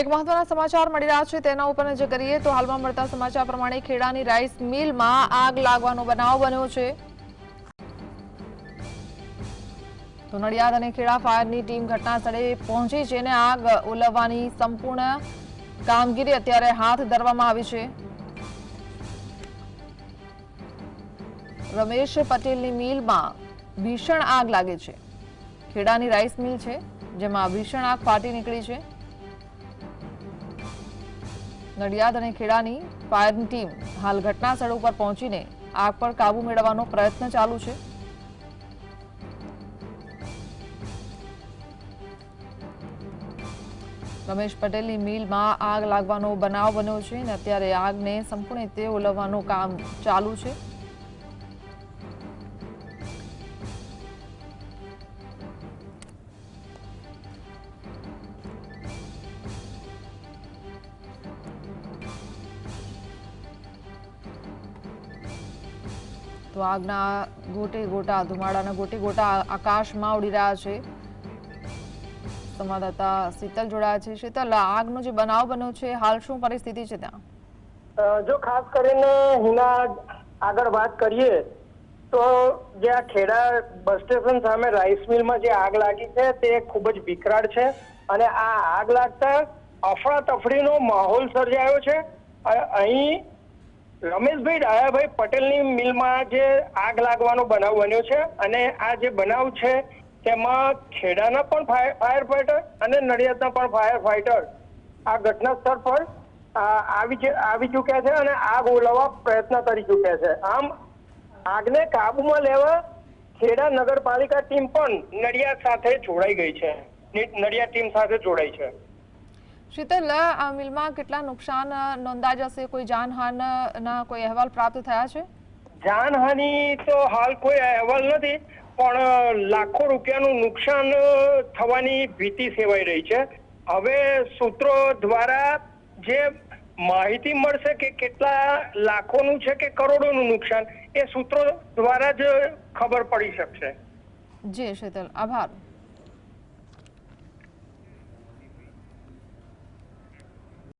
એક મહત્વના સમાચાર મળી રહ્યા છે તેના ઉપર નજર કરીએ તો હાલમાં મળતા સમાચાર પ્રમાણે ખેડાની રાઈસ મિલમાં આગ લાગવાનો બનાવ બન્યો છે. તો નડિયાદ અને ખેડા ફાયરની ટીમ ઘટના સ્થળે પહોંચી છે અને આગ ઓલવવાની સંપૂર્ણ કામગીરી અત્યારે હાથ ધરવામાં આવી છે. રમેશ પટેલની મિલમાં ભીષણ આગ લાગે છે. ખેડાની રાઈસ મિલ છે, જેમાં ભીષણ આગ ફાટી નીકળી છે. નડિયાદ અને ખેડાની ફાયરની ટીમ હાલ ઘટના સ્થળ ઉપર પહોંચીને આગ પર કાબુ મેળવવાનો પ્રયત્ન ચાલુ છે. રમેશ પટેલની મિલમાં આગ લાગવાનો બનાવ બન્યો છે અને અત્યારે આગને સંપૂર્ણ રીતે ઓલવવાનું કામ ચાલુ છે. તો આગના ગોટે ગોટા, ધુમાડાના ગોટે ગોટા આકાશમાં ઉડી રહ્યા છે. સંવાદદાતા શીતલ જોડાયા છે. શીતલ આગનો જે બનાવ બન્યો છે, હાલ શું પરિસ્થિતિ છે ત્યાં? જો ખાસ કરીને હિના આગળ વાત કરીએ, તો જે આ ખેડા બસ સ્ટેશન સામે રાઈસ મિલમાં જે આગ લાગી છે, તે ખૂબ જ વિકરાળ છે અને આ આગ લાગતા અફડાતફડીનો માહોલ સર્જાયો છે. અહીં રમેશભાઈ ડાયાભાઈ પટેલની મિલમાં જે આગ લાગવાનો બનાવ બન્યો છે અને આ જે બનાવ છે, તેમાં ખેડાના પણ ફાયર ફાઈટર અને નડિયાદના પણ ફાયર ફાઈટર આ ઘટના સ્થળ પર આવી આવી ચૂક્યા છે અને આગ ઓલવવા પ્રયત્ન કરી ચૂક્યા છે. આમ, આગને કાબુમાં લેવા ખેડા નગરપાલિકા ટીમ પણ નડિયાદ સાથે જોડાઈ ગઈ છે. નડિયાદ ટીમ સાથે જોડાઈ છે. શીતલ આ મિલમાં કેટલા નુકસાન નોંધાઈ જશે? કોઈ જાનહાન ના કોઈ અહેવાલ પ્રાપ્ત થયા છે? જાનહાનિ તો હાલ કોઈ અહેવાલ નથી પણ લાખો રૂપિયાનું નુકસાન થવાની ભીતિ સેવાઈ રહી છે. હવે સૂત્રો દ્વારા જે માહિતી મળશે કે કેટલા લાખોનું છે કે કરોડોનું નુકસાન એ સૂત્રો દ્વારા જ ખબર પડી શકશે. જી શીતલ આભાર.